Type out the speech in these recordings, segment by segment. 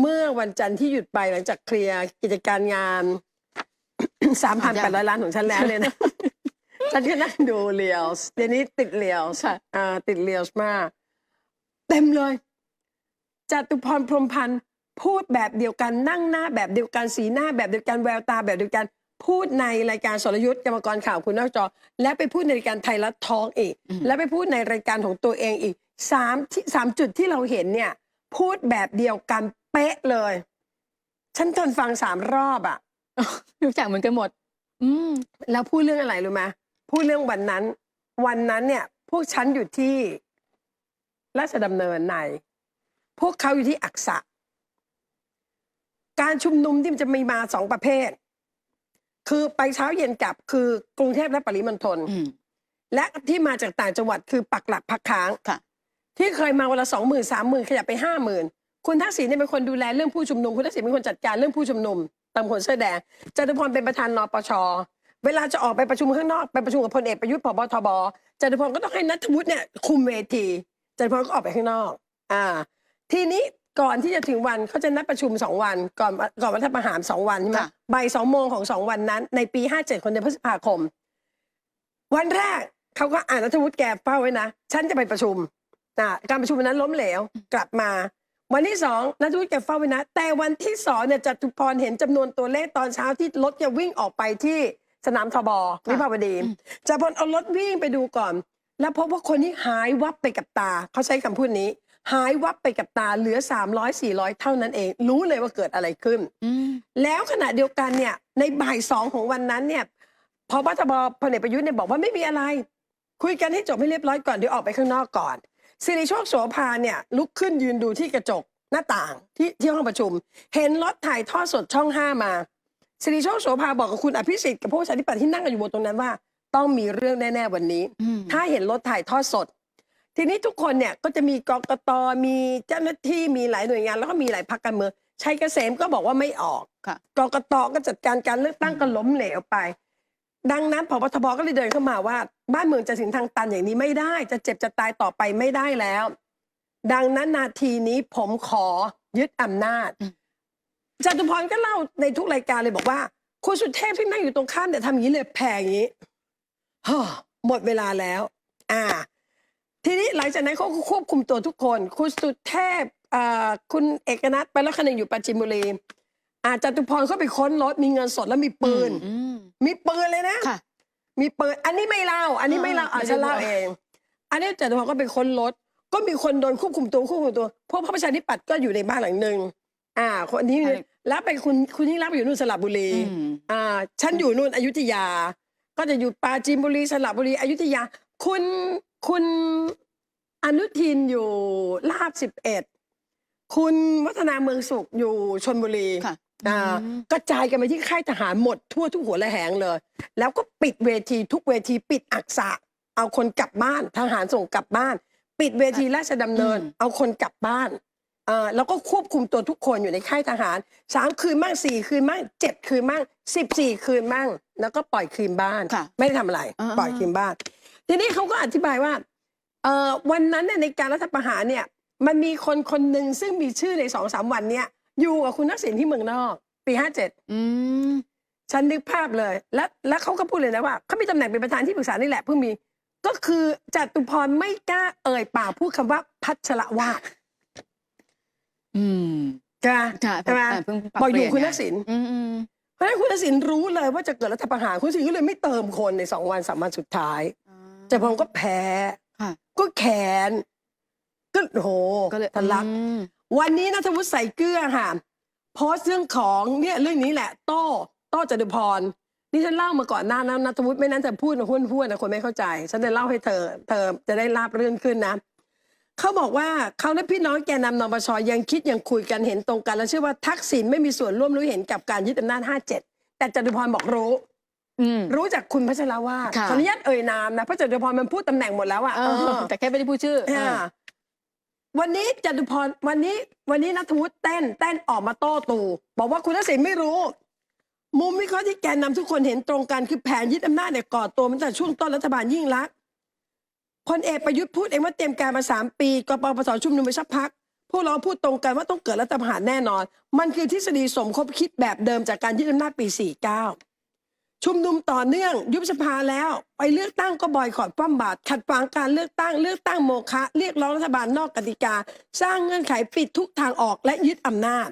เมื่อวันจันทร์ที่หยุดไปหลังจากเคลียร์กิจการงาน สามพันแปดร้อยล้านของฉันแล้วเลยนะ ฉันก็นั่งดูเรียลส์เดี๋ยวนี้ติดเรียลส์ค่ะอ่าติดเรียลส์มาก เต็มเลยจตุพรพรหมพันธ์พูดแบบเดียวกันนั่งหน้าแบบเดียวกันสีหน้าแบบเดียวกันแววตาแบบเดียวกัน พูดในรายการสรยุทธ์กรรมกรข่าวคุณนอกจอ และไปพูดในรายการไทยรัฐทอล์กอีกอืมและไปพูดในรายการของตัวเองอีกสามที่สามจุดที่เราเห็นเนี่ย พูดแบบเดียวกัน เป๊ะเลย ฉันทนฟังสามรอบอะรู้จักเหมือนกันหมด อืม แล้วพูดเรื่องอะไรรู้ไหมพูดเรื่องวันนั้น วันนั้นเนี่ย พวกฉันอยู่ที่ราชดำเนินใน พวกเขาอยู่ที่อักษะ การชุมนุมที่มันจะมีมาสองประเภท คือไปเช้าเย็นกลับคือกรุงเทพและปริมณฑลอืม และที่มาจากต่างจังหวัดคือปักหลักพักค้างค่ะ ที่เคยมาวันละสองหมื่นสามหมื่นขยับไปห้าหมื่น คุณทักษิณเนี่ยเป็นคนดูแลเรื่องผู้ชุมนุมคุณทักษิณเป็นคนจัดการเรื่องผู้ชุมนุมตามคนเสื้อแดงจตุพรเป็นประธานนปชเวลาจะออกไปประชุมข้างนอกไปประชุมกับพลเอกประยุทธ์ผบทบจตุพรก็ต้องให้นัทวุฒิเนี่ยคุมเวทีจตุพรก็ออกไปข้างนอกอ่าทีนี้ก่อนที่จะถึงวันเขาจะนัดประชุมสองวัน ก่อนก่อนรัฐประหารสองวันใช่ไหมค่ะบ่ายสองโมงของสองวันนั้น ในปีห้าเจ็ดคนเดือนพฤษภาคม วันแรกเขาก็อ่านนัทวุฒิแกเฝ้าไว้นะ ฉันจะไปประชุมอ่าการประชุมวันนั้นล้มเหลวกลับมา วันที่สองนัทวุฒิแกเฝ้าไว้นะ แต่วันที่สองเนี่ยจตุพรเห็นจำนวนตัวเลขตอนเช้าที่รถจะวิ่งออกไปที่สนามทบค่ะวิภาวดีอืมจตุพรเอารถวิ่งไปดูก่อน แล้วพบว่าคนที่หายวับไปกับตา เขาใช้คำพูดนี้ หายวับไปกับตาเหลือ 300 400 เท่านั้นเอง รู้เลยว่าเกิดอะไรขึ้นอืมแล้วขณะเดียวกันเนี่ยในบ่ายสองของวันนั้นเนี่ยพบทบพลเอกประยุทธ์เนี่ยบอกว่าไม่มีอะไร คุยกันให้จบให้เรียบร้อยก่อนเดี๋ยวออกไปข้างนอกก่อน สิริโชคโสภาเนี่ยลุกขึ้นยืนดูที่กระจกหน้าต่างที่ที่ห้องประชุม เห็นรถถ่ายทอดสดช่องห้ามาสิริโชคโสภาบอกกับคุณอภิสิทธิ์กับพวกประชาธิปัตย์ที่นั่งกันอยู่บนตรงนั้นว่า ต้องมีเรื่องแน่ ๆ วันนี้อืมถ้าเห็นรถถ่ายทอดสด ทีนี้ทุกคนเนี่ยก็จะมีกกตมีเจ้าหน้าที่มีหลายหน่วยงาน แล้วก็มีหลายพรรคการเมืองชัยเกษมก็บอกว่าไม่ออกค่ะกกตก็จัดการการเลือกตั้งก็ล้มเหลวไป ดังนั้นพบทบก็เลยเดินเข้ามาว่า บ้านเมืองจะถึงทางตันอย่างนี้ไม่ได้ จะเจ็บจะตายต่อไปไม่ได้แล้ว ดังนั้นนาทีนี้ผมขอยึดอำนาจอืมจตุพรก็เล่าในทุกรายการเลยบอกว่าคุณสุเทพที่นั่งอยู่ตรงข้ามเนี่ยทำอย่างนี้เลยแพ้อย่างนี้ฮ่าหมดเวลาแล้ว อ่า ทีนี้หลังจากนั้นเขาก็ควบคุมตัวทุกคน คุณสุเทพอ่าคุณเอกนัทไปแล้วคนหนึ่งอยู่ปราจินบุรี อาจตุพรเขาไปค้นรถมีเงินสดแล้วมีปืน อืม มีปืนเลยนะ ค่ะ มีปืน อันนี้ไม่เล่า อันนี้ไม่เล่าอ่าอาจจะเล่าไม่ได้เอง อันนี้จตุพรก็ไปค้นรถ ก็มีคนโดนควบคุมตัวควบคุมตัว พวกพระประชาธิปัตย์ก็อยู่ในบ้านหลังหนึ่งอ่า คนนี้แล้วไปคุณคุณยิ่งรักษณ์ไปอยู่นู่นสระบุรี อืม อ่า ฉันอยู่นู่นอยุธยา ก็จะอยู่ปราจีนบุรีสระบุรีอยุธยา คุณคุณอนุทินอยู่ลาดสิบเอ็ด คุณวัฒนาเมืองสุขอยู่ชนบุรี ค่ะ อ่าอืมกระจายกันไปที่ค่ายทหารหมดทั่วทุกหัวและแหงเลย แล้วก็ปิดเวทีทุกเวทีปิดอักษะ เอาคนกลับบ้านทหารส่งกลับบ้าน ปิดเวทีราชดำเนินอืมเอาคนกลับบ้านเอ่อแล้วก็ควบคุมตัวทุกคนอยู่ในค่ายทหารสามคืนมั่งสี่คืนมั่งเจ็ดคืนมั่งสิบสี่คืนมั่ง แล้วก็ปล่อยคืนบ้าน ค่ะไม่ได้ทำอะไร อ่า ปล่อยคืนบ้าน ทีนี้เขาก็อธิบายว่าเอ่อวันนั้นเนี่ยในการรัฐประหารเนี่ย มันมีคนคนหนึ่งซึ่งมีชื่อในสองสามวันเนี่ย อยู่กับคุณทักษิณที่เมืองนอก ปีห้าเจ็ดอืมฉันนึกภาพเลย แล้วแล้วเขาก็พูดเลยนะว่าเขามีตำแหน่งเป็นประธานที่ปรึกษานี่แหละเพิ่งมี ก็คือจตุพรไม่กล้าเอ่ยปากพูดคำว่าพัชรวาทอืมใช่ไหมค่ะใช่ไหมเพิ่งปรับอกอยู่เปลี่คุณไงทักษิณ อืมอืมเพราะฉะนั้นคุณทักษิณรู้เลยว่าจะเกิดรัฐประหารคุณทักษิณก็เลยไม่เติมคนในสองวันสามวันสุดท้ายจตุพรก็แพ้ค่ะ ก็แขนก็โหก็เลยทะลัก อืม วันนี้นัทวุฒิใส่เกลือค่ะโพสต์เรื่องของเนี่ยเรื่องนี้แหละ โต้โต้จตุพรนี่ฉันเล่ามาก่อนหน้านั้นนัทวุฒิไม่นั้นจะพูดนะห้วนห้วนๆนะคนไม่เข้าใจ ฉันจะเล่าให้เธอ เธอจะได้ราบเรื่องขึ้นนะเขาบอกว่าเขาและพี่น้องแกนนำนปชยังคิดยังคุยกันเห็นตรงกัน และเชื่อว่าทักษิณไม่มีส่วนร่วมรู้เห็นกับการยึดอำนาจ 57 แต่จตุพรบอกรู้อืมรู้จากคุณพัชรวาทค่ะขออนุญาตเอ่ยนามนะเพราะจตุพรมันพูดตำแหน่งหมดแล้วอะเอเอออแต่แค่ไม่ได้พูดชื่ออ่า วันนี้จตุพรวันนี้ วันนี้นัทวุฒิเต้นเต้นออกมาโต้ตู่บอกว่าคุณทักษิณไม่รู้ มุมวิเคราะห์ที่แกนนำทุกคนเห็นตรงกันคือแผนยึดอำนาจเนี่ยก่อตัวมาตั้งแต่ช่วงต้นรัฐบาลยิ่งรักพลเอกประยุทธ์พูดเองว่าเตรียมการมาสามปีกปปสชุมนุมไปสักพักพพวกเราพูดตรงกันว่าต้องเกิดรัฐประหารแน่นอน มันคือทฤษฎีสมคบคิดแบบเดิมจากการยึดอำนาจปี 49 ชุมนุมต่อเนื่องยุบสภาแล้ว ไปเลือกตั้งก็บอยคอรดป้อมบาทขัดขวางการเลือกตั้งเลือกตั้งโมฆะเรียกร้องรัฐบาลนอกกติกา สร้างเงื่อนไขปิดทุกทางออกและยึดอำนาจ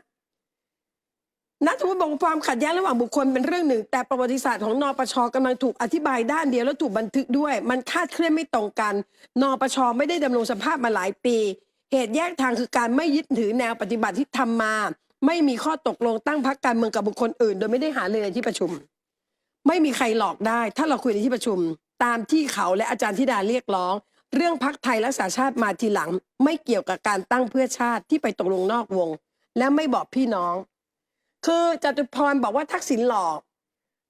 นัทวุฒิบอกว่าความขัดแย้งระหว่างบุคคลเป็นเรื่องหนึ่ง แต่ประวัติศาสตร์ของนปชกำลังถูกอธิบายด้านเดียวและถูกบันทึกด้วย มันคาดเคลื่อนไม่ตรงกัน นปชไม่ได้ดำรงสภาพมาหลายปี เหตุแยกทางคือการไม่ยึดถือแนวปฏิบัติที่ทำมา ไม่มีข้อตกลงตั้งพรรคการเมืองกับบุคคลอื่น โดยไม่ได้หาเลยในที่ประชุม ไม่มีใครหลอกได้ ถ้าเราคุยในที่ประชุม ตามที่เขาและอาจารย์ธิดาเรียกร้อง เรื่องพักไทยรักษาชาติมาทีหลัง ไม่เกี่ยวกับการตั้งเพื่อชาติที่ไปตกลงนอกวง และไม่บอกพี่น้อง คือจตุพรบอกว่าทักษิณหลอก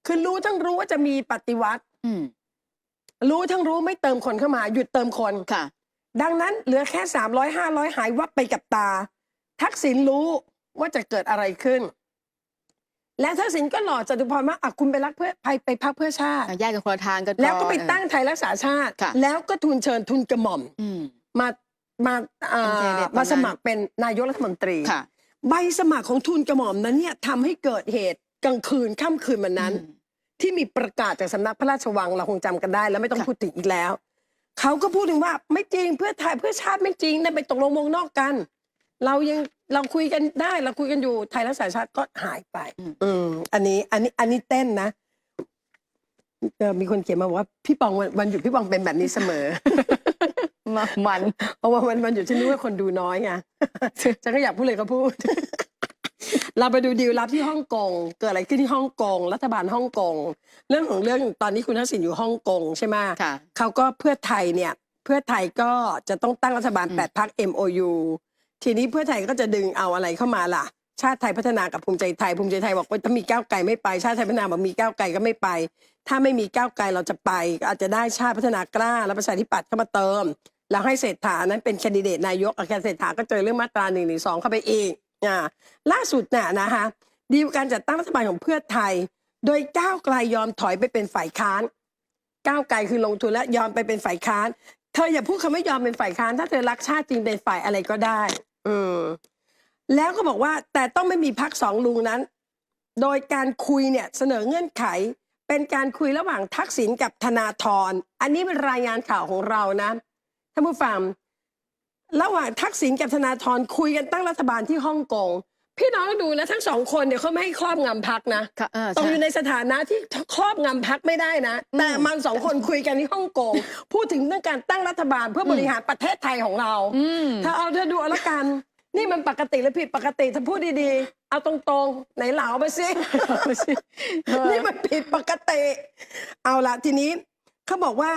คือรู้ทั้งรู้ว่าจะมีปฏิวัติอืมรู้ทั้งรู้ไม่เติมคนเข้ามา หยุดเติมคนค่ะ ดังนั้นเหลือแค่สามร้อยห้าร้อยหายวับไปกับตา ทักษิณรู้ว่าจะเกิดอะไรขึ้น และทักษิณก็หลอกจตุพรว่าอะคุณไปรักเพื่อไปไปพักเพื่อชาติ แยกกันคนละทางกันแล้วก็ไปอนตั้งไทยรักษาชาติ ค่ะ แล้วก็ทุนเชิญทุนกระหม่อมอืม มามาอ่าเป็นแคนดิเดตตอนนั้น มาสมัครเป็นนายกรัฐมนตรี ค่ะใบสมัครของทุนกระหม่อมนั้นเนี่ยทำให้เกิดเหตุกลางคืนค่ำคืนวันนั้น อืม ที่มีประกาศจากสำนักพระราชวังเราคงจำกันได้ แล้วไม่ต้องค่ะ พูดถึงอีกแล้ว เขาก็พูดถึงว่าไม่จริงเพื่อไทยเพื่อชาติไม่จริงนั่นไปตกลงวงนอกกัน เรายัง เราคุยกันได้เราคุยกันอยู่ไทยรักษาชาติก็หายไป อืมอันนี้ อันนี้ อันนี้เต้นนะเออมีคนเขียนมาบอกว่าพี่ปองวันวันหยุดพี่ปองเป็นแบบนี้เสมอ มามัน เพราะว่าวันวันหยุดฉันนึกว่าคนดูน้อยไง ฉันก็อยากพูดเลยก็พูด เราไปดูดีลลับที่ฮ่องกง เกิดอะไรขึ้นที่ฮ่องกง รัฐบาลฮ่องกง เรื่องของเรื่องตอนนี้คุณทักษิณอยู่ฮ่องกงใช่ไหม ค่ะ เขาก็เพื่อไทยเนี่ย เพื่อไทยก็จะต้องตั้งรัฐบาลอืมแปดพัก MOU ทีนี้เพื่อไทยก็จะดึงเอาอะไรเข้ามาล่ะ ชาติไทยพัฒนากับภูมิใจไทยภูมิใจไทยบอกว่าถ้ามีก้าวไกลไม่ไปชาติไทยพัฒนาบอกมีก้าวไกลก็ไม่ไป ถ้าไม่มีก้าวไกลเราจะไป อาจจะได้ชาติพัฒนากล้าและประชาธิปัตย์เข้ามาเติม แล้วให้เศรษฐานั้นเป็นแคนดิเดตนายกอาแคนเศรษฐาก็เจอเรื่องมาตราหนึ่งหนึ่งสองเข้าไปอีกอ่าล่าสุดน่ะนะคะดีลการจัดตั้งรัฐบาลของเพื่อไทย โดยก้าวไกลยอมถอยไปเป็นฝ่ายค้าน ก้าวไกลคือลงทุนและยอมไปเป็นฝ่ายค้าน เธออย่าพูดคำว่ายอมเป็นฝ่ายค้าน ถ้าเธอรักชาติจริงเป็นฝ่ายอะไรก็ได้ ออ แล้วก็บอกว่าแต่ต้องไม่มีพักสองลุงนั้น โดยการคุยเนี่ยเสนอเงื่อนไข เป็นการคุยระหว่างทักษิณกับธนาธรอันนี้เป็นรายงานข่าวของเรานะท่านผู้ฟังระหว่างทักษิณกับธนาธรคุยกันตั้งรัฐบาลที่ฮ่องกง พี่น้องดูนะทั้งสองคนเนี่ยเขาไม่ให้ครอบงำพักนะค่ะเออตรงใช่ อยู่ในสถานะที่ครอบงำพักไม่ได้นะอืมแต่มันสองคนคุยกันที่ฮ่องกงพูดถึงเรื่องการตั้งรัฐบาลเพื่อบริหารประเทศไทยของเรา อืม ถ้าเอาเธอดูเอาละกัน นี่มันปกติหรือผิดปกติถ้าพูดดีๆ เอาตรงๆ ไหนเหลาไปสิเออนี่มันผิดปกติ เอาละทีนี้เขาบอกว่า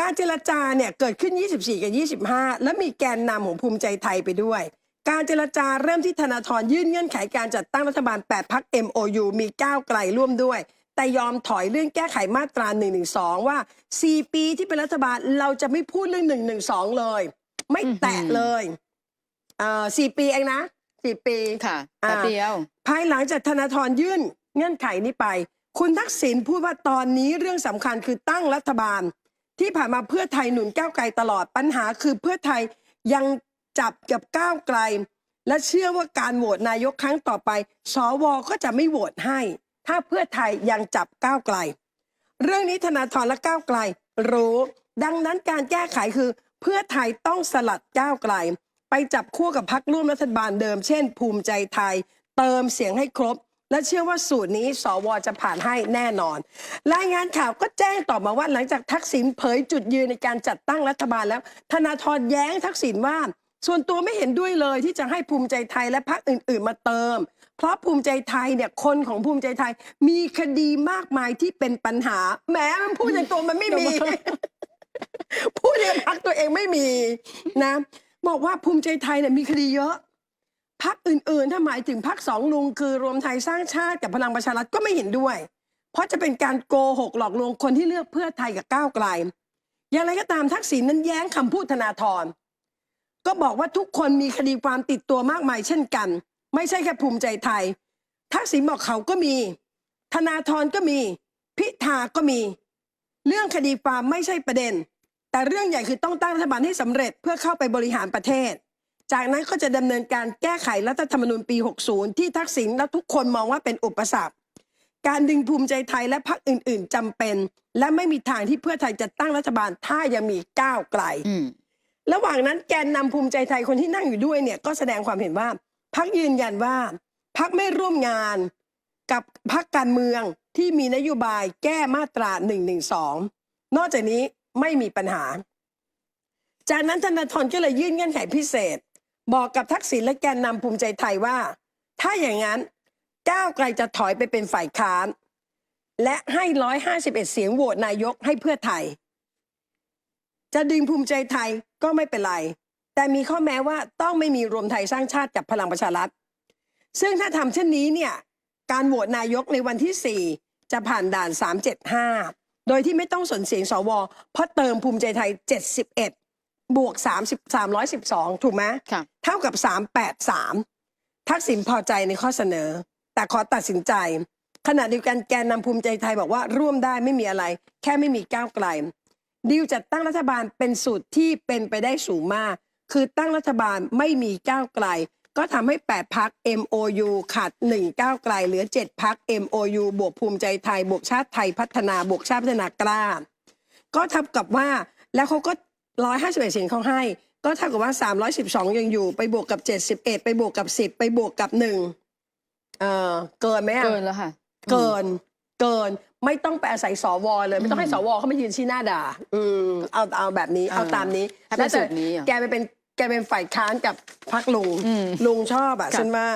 การเจรจาเนี่ยเกิดขึ้น 24 กับ 25 แล้วมีแกนนำของภูมิใจไทยไปด้วย การเจรจาเริ่มที่ธนาธรยื่นเงื่อนไขการจัดตั้งรัฐบาล 8 พัก MOU มีก้าวไกลร่วมด้วย แต่ยอมถอยเรื่องแก้ไขมาตรา 112 ว่า 4 ปีที่เป็นรัฐบาลเราจะไม่พูดเรื่อง 112 เลย ไม่แตะเลยเอ่อสี่ปีเองนะสี่ปีค่ะอ่าแป๊บเดียว ภายหลังจากธนาธรยื่นเงื่อนไขนี้ไป คุณทักษิณพูดว่าตอนนี้เรื่องสำคัญคือตั้งรัฐบาล ที่ผ่านมาเพื่อไทยหนุนก้าวไกลตลอดปัญหาคือเพื่อไทยยัง จับกับก้าวไกล และเชื่อว่าการโหวตนายกครั้งต่อไป สวก็จะไม่โหวตให้ ถ้าเพื่อไทยยังจับก้าวไกล เรื่องนี้ธนาธรและก้าวไกล รู้ ดังนั้นการแก้ไขคือ เพื่อไทยต้องสลัดก้าวไกล ไปจับคู่กับพักร่วมรัฐบาลเดิม เช่น ภูมิใจไทย เติมเสียงให้ครบและเชื่อว่าสูตรนี้สวจะผ่านให้แน่นอน รายงานข่าวก็แจ้งต่อมาว่าหลังจากทักษิณเผยจุดยืนในการจัดตั้งรัฐบาลแล้ว ธนาธรแย้งทักษิณว่า ส่วนตัวไม่เห็นด้วยเลยที่จะให้ภูมิใจไทยและพรรคอื่น ๆ มาเติม เพราะภูมิใจไทยเนี่ยคนของภูมิใจไทยมีคดีมากมายที่เป็นปัญหาแหม้มันพูดอย่างตัวมันไม่มี พูดอย่างพักตัวเองไม่มีนะ บอกว่าภูมิใจไทยเนี่ยมีคดีเยอะพักอื่น ๆ ถ้าหมายถึงพักสองลุงคือรวมไทยสร้างชาติกับพลังประชารัฐก็ไม่เห็นด้วย เพราะจะเป็นการโกหกหลอกลวงคนที่เลือกเพื่อไทยกับก้าวไกล อย่างไรก็ตามทักษิณนั้นแย้งคำพูดธนาธร ก็บอกว่าทุกคนมีคดีความติดตัวมากมายเช่นกัน ไม่ใช่แค่ภูมิใจไทย ทักษิณบอกเขาก็มี ธนาธรก็มี พิธาก็มี เรื่องคดีความไม่ใช่ประเด็น แต่เรื่องใหญ่คือต้องตั้งรัฐบาลให้สำเร็จเพื่อเข้าไปบริหารประเทศ จากนั้นก็จะดำเนินการแก้ไขรัฐธรรมนูญปี 60 ที่ทักษิณและทุกคนมองว่าเป็นอุปสรรคการดึงภูมิใจไทยและพรรคอื่น ๆจำเป็น และไม่มีทางที่เพื่อไทยจะตั้งรัฐบาลถ้ายังมีก้าวไกลอื ระหว่างนั้นแกนนำภูมิใจไทยคนที่นั่งอยู่ด้วยเนี่ยก็แสดงความเห็นว่าพักยืนยันว่าพักไม่ร่วมงานกับพักการเมืองที่มีนโยบายแก้มาตรา1นึนอกจากนี้ไม่มีปัญหา จากนั้นธนาธรก็เลยยื่นเงื่อนไขพิเศษ บอกกับทักษิณและแกนนำภูมิใจไทยว่า ถ้าอย่างนั้นก้าวไกลจะถอยไปเป็นฝ่ายค้าน และให้ 151 เสียงโหวตนายกให้เพื่อไทย จะดึงภูมิใจไทยก็ไม่เป็นไร แต่มีข้อแม้ว่าต้องไม่มีรวมไทยสร้างชาติกับพลังประชารัฐ ซึ่งถ้าทำเช่นนี้เนี่ยการโหวตนายกในวันที่ 4 จะผ่านด่าน 375 โดยที่ไม่ต้องสนเสียงสวเพราะเติมภูมิใจไทย 71 บวก 30 312 ถูกไหมค่ะเท่ากับ 383 ทักษิณพอใจในข้อเสนอ แต่ขอตัดสินใจขณะเดียวกันแกนนำภูมิใจไทยบอกว่าร่วมได้ไม่มีอะไร แค่ไม่มีก้าวไกล ดิวจัดตั้งรัฐบาลเป็นสูตรที่เป็นไปได้สูงมาก คือตั้งรัฐบาลไม่มีก้าวไกล ก็ทำให้ 8พัก MOU ขาด1ก้าวไกล เหลือ 7พัก MOU บวกภูมิใจไทย บวกชาติไทยพัฒนาบวกชาติพัฒนากล้า ก็เท่ากับว่าแล้วเขาก็151เสียงเขาให้ ก็เท่ากับว่า 312 ยังอยู่ ไปบวกกับ 71 ไปบวกกับ 10 ไปบวกกับ1เออเกินไหมอะเกินแล้วค่ะ เกินเกิน ไม่ต้องไปอาศัยสวเลย ไม่ต้องให้สวเขามายืนชี้หน้าด่า อืมเอาเอาแบบนี้เอาตามนี้ถ้าเป็นสูตรนี้เหรอ แกไปเป็นแกเป็นฝ่ายค้านกับพักลุง อืม ลุงชอบอะค่ะ ฉันว่า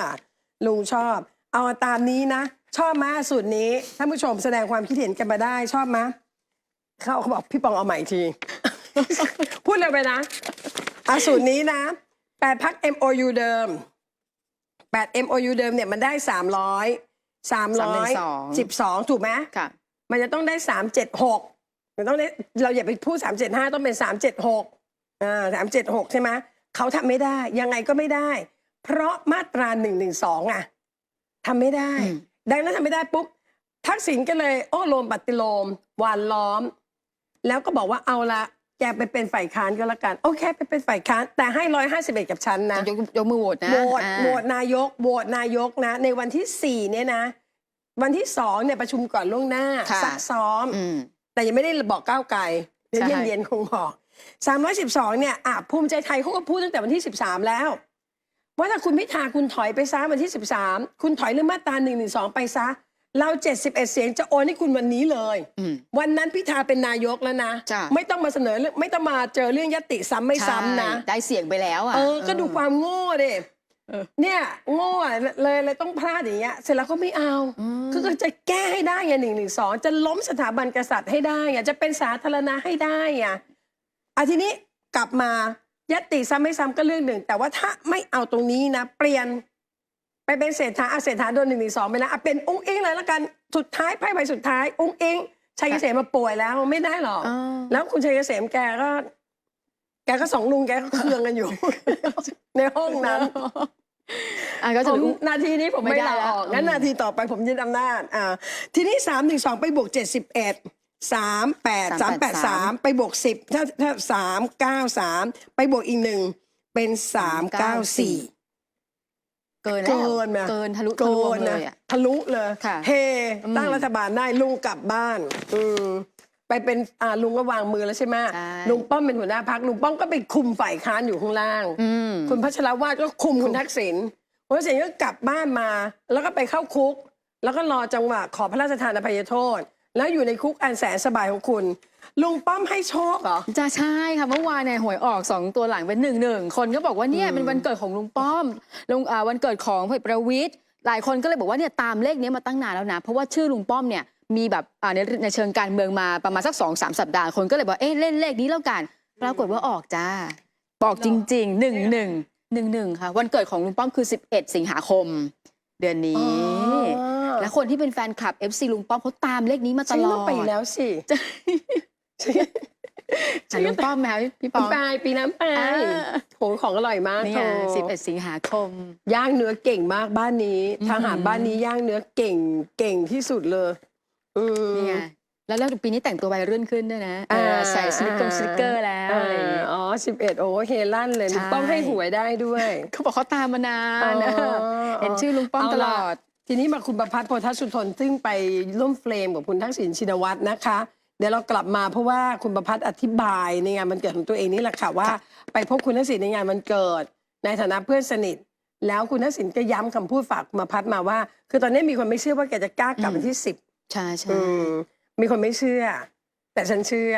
ลุงชอบ เอาตามนี้นะ ชอบมาสูตรนี้ท่านผู้ชมแสดงความคิดเห็นกันมาได้ชอบมะเขาเขาบอกพี่ปองเอาใหม่อีกที พูดเร็วไปนะเอาสูตรนี้นะแปดพัก MOU เดิมแปด MOU เดิมเนี่ยมันได้สามร้อย สามร้อยสิบสองถูกไหมค่ะมันจะต้องได้สามเจ็ดหกมันต้องได้เราอย่าไปพูดสามเจ็ดห้าต้องเป็นสามเจ็ดหกอ่าสามเจ็ดหกใช่ไหมเขาทำไม่ได้ ยังไงก็ไม่ได้ เพราะมาตราหนึ่งหนึ่งสองอะทำไม่ได้อืมดังนั้นทำไม่ได้ปุ๊บทักษิณก็เลย โอ้โลมปฏิโลมหวานล้อม แล้วก็บอกว่าเอาละ แกไปเป็นฝ่ายค้านก็แล้วกัน โอเคไปเป็นฝ่ายค้าน แต่ให้ร้อยห้าสิบเอ็ดกับฉันนะยกยกมือโหวตนะโหวตอ่า โหวตนายกโหวตนายกนะ ในวันที่สี่เนี่ยนะ วันที่สองเนี่ยประชุมก่อนล่วงหน้าค่ะ ซักซ้อม อืม แต่ยังไม่ได้บอกก้าวไกลเดี๋ยวใช่ เย็นๆคงบอกสามร้อยสิบสองเนี่ยอะภูมิใจไทยเขาก็พูดตั้งแต่วันที่สิบสามแล้ว ว่าถ้าคุณพิธาคุณถอยไปซะวันที่สิบสามคุณถอยเรื่องมาตราหนึ่งหนึ่งสองไปซะ เราเจ็ดสิบเอ็ดเสียงจะโอนให้คุณวันนี้เลย อืม วันนั้นพิธาเป็นนายกแล้วนะ จ้ะ ไม่ต้องมาเสนอเรื่องไม่ต้องมาเจอเรื่องยติซ้ำไม่ซ้ำนะ ใช่ได้เสียงไปแล้วอะ เออ ก็ดูความโง่ดิเออ เนี่ยโง่อะเลยเลยต้องพลาดอย่างเงี้ย เสร็จแล้วก็ไม่เอา อืมคือก็จะแก้ให้ได้ไงหนึ่งหนึ่งสองจะล้มสถาบันกษัตริย์ให้ได้ไงจะเป็นสาธารณะให้ได้ไงอะทีนี้กลับมายัตติซ้ำไม่ซ้ำก็เรื่องหนึ่ง แต่ว่าถ้าไม่เอาตรงนี้นะ เปลี่ยน ไปเป็นเศรษฐาอาเศรษฐาโดนหนึ่งหนึ่งสองไปนะอะเป็นอุ้งอิงเลยละกันสุดท้ายไพ่ใบสุดท้าย อุ้งอิงชัยเกษมมาป่วยแล้วไม่ได้หรอกอ่า แล้วคุณชัยเกษมแกก็ แกก็สองลุงแกก็เคืองกันอยู่ ในห้องนั้นอะก็ผจะมนาทีนี้ผมไม่ไม่ได้ลาแล้วออกงั้นอืม นาทีต่อไปผมยึดอำนาจอ่าทีนี้สามหนึ่งสองไปบวกเจ็ดสิบเอ็ดสามแปดสามแปดสามไปบวกสิบถ้าถ้าสามเก้าสามไปบวกอีกหนึ่งเป็นสามเก้าสี่ เกินแล้วเกินไหมเกินทะลุทะโกลวงนเลนะยอะทะลุเลยค่ะเฮอืมตั้งรัฐบาลได้ลุงกลับบ้านอืมไปเป็นอ่าลุงก็วางมือแล้วใช่ไหมใช่ ลุงป้อมเป็นหัวหน้าพักลุงป้อมก็ไปคุมฝ่ายค้านอยู่ข้างล่าง อืม คุณพัชรวาดก็คุมคุณทักษิณคุณทักษิณก็กลับบ้านมา แล้วก็ไปเข้าคุก แล้วก็รอจังหวะขอพระราชทานอภัยโทษ แล้วอยู่ในคุกอันแสนสบายของคุณ ลุงป้อมให้โชคเหรอ จะใช่ค่ะเมื่อวานเนี่ยหวยออกสองตัวหลังเป็นหนึ่งหนึ่งคนก็บอกว่าเนี่ยอืมเป็นวันเกิดของลุงป้อมลุงอ่าวันเกิดของพลเอกประวิตยหลายคนก็เลยบอกว่าเนี่ยตามเลขนี้มาตั้งนานแล้วนะ เพราะว่าชื่อลุงป้อมเนี่ยมีแบบอ่าในในเชิงการเมืองมาประมาณสักสองสามสัปดาห์คนก็เลยบอกเอ๊ะเล่นเลขนี้แล้วกันปรากฏว่าออกจ้าบอกจริงๆหนึ่งหนึ่งหนึ่งหนึ่งค่ะวันเกิดของลุงป้อมคือ 11 สิงหาคม เดือนนี้ แล้แล้ววคนที่เป็นแฟนคลับ FC ลุงป้อมเขาตามเลขนี้มาตฉันลอต้อดงไปแล้วสิ อะลุงป้อมไหมคะพี่ปองไปปีน้ำไปอ่า โหของอร่อยมากนี่โถไง11สิงหาคม ย่างเนื้อเก่งมากบ้านนี้อืม ทหารบ้านนี้ย่างเนื้อเก่งเก่งที่สุดเลยอืมนี่ไงแล้วแล้วปีนี้แต่งตัววัยรุ่นขึ้นด้วยนะเออใส่สลิปกงสลิกเกอร์แล้วอะไรอย่างเงี้ย อ๋อสิบเอ็ดโอ้เฮลั่นเลยใช่ ลุงป้อมให้หวยได้ด้วยเขาบอกเขาตามมานานนะอ๋อเห็นชื่อลุงป้อมเอาตล่ะลอดทีนี้มาคุณประพัฒน์โพธสุทนซึ่งไปร่วมเฟรมกับคุณทักษิณชินวัตรนะคะ เดี๋ยวเรากลับมาเพราะว่าคุณประพัฒน์อธิบายในงานวันเกิดของตัวเองนี่แหละค่ะว่า ไปพบคุณทักษิณในงานวันเกิด ในฐานะเพื่อนสนิท แล้วคุณทักษิณก็ย้ำคำพูดฝากคุณประพัฒน์มาว่า คือตอนนี้มีคนไม่เชื่อว่าแกจะกล้ากลับอืมวันที่สิบ ใช่ใช่อืมมีคนไม่เชื่อ แต่ฉันเชื่อ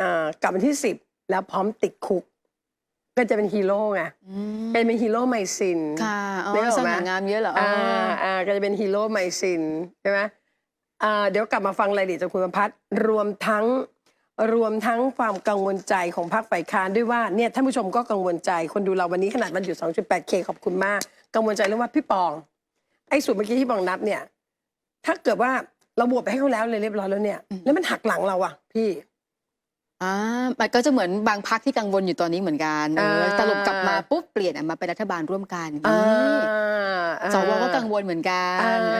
อ่ากลับวันที่สิบแล้วพร้อมติดคุก ก็จะเป็นฮีโร่ไงอืมเป็นเป็นฮีโร่ไมซิน ค่ะอ๋อนึกออกสไหมง่างามเยอะเหรออ๋อ่าออ่าก็จะเป็นฮีโร่ไมซินใช่ไหม อ่าเดี๋ยวกลับมาฟังรายละเอียดจากคุณประพัฒน์รวมทั้งรวมทั้งความกังวลใจของพรรคฝ่ายค้านด้วยว่าเนี่ยท่านผู้ชมก็กังวลใจคนดูเราวันนี้ขนาดมันอยู่ 2.8K ขอบคุณมาก กังวลใจเรื่องว่าพี่ปอง ไอ้สูตรเมื่อกี้ที่ปองนับเนี่ย ถ้าเกิดว่าเราบวกไปให้เขาแล้วเลยเรียบร้อยแล้วเนี่ย แล้วมันหักหลังเราอะพี่ อ่ามันก็จะเหมือนบางพักที่กังวลอยู่ตอนนี้เหมือนกันเอออ่าตลบกลับมาปุ๊บเปลี่ยนอะมาเป็นรัฐบาลร่วมกันอ่านี่อ่าสวก็กังวลเหมือนกันอ่าเอ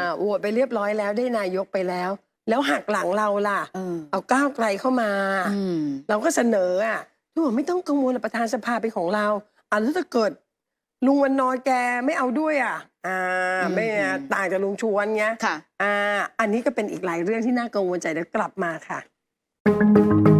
อโหวตไปเรียบร้อยแล้วได้นายกไปแล้ว แล้วหักหลังเราล่ะ เออเอาก้าวไกลเข้ามาอืมเราก็เสนออะทุกคนไม่ต้องกังวลหรอกประธานสภาเป็นของเราอะแล้วถ้าเกิดลุงวันนอยแกไม่เอาด้วยอะ อ่า ไม่อะต่างจากลุงชวนไงค่ะ อ่า อันนี้ก็เป็นอีกหลายเรื่องที่น่ากังวลใจเดี๋ยวกลับมาค่ะ thank you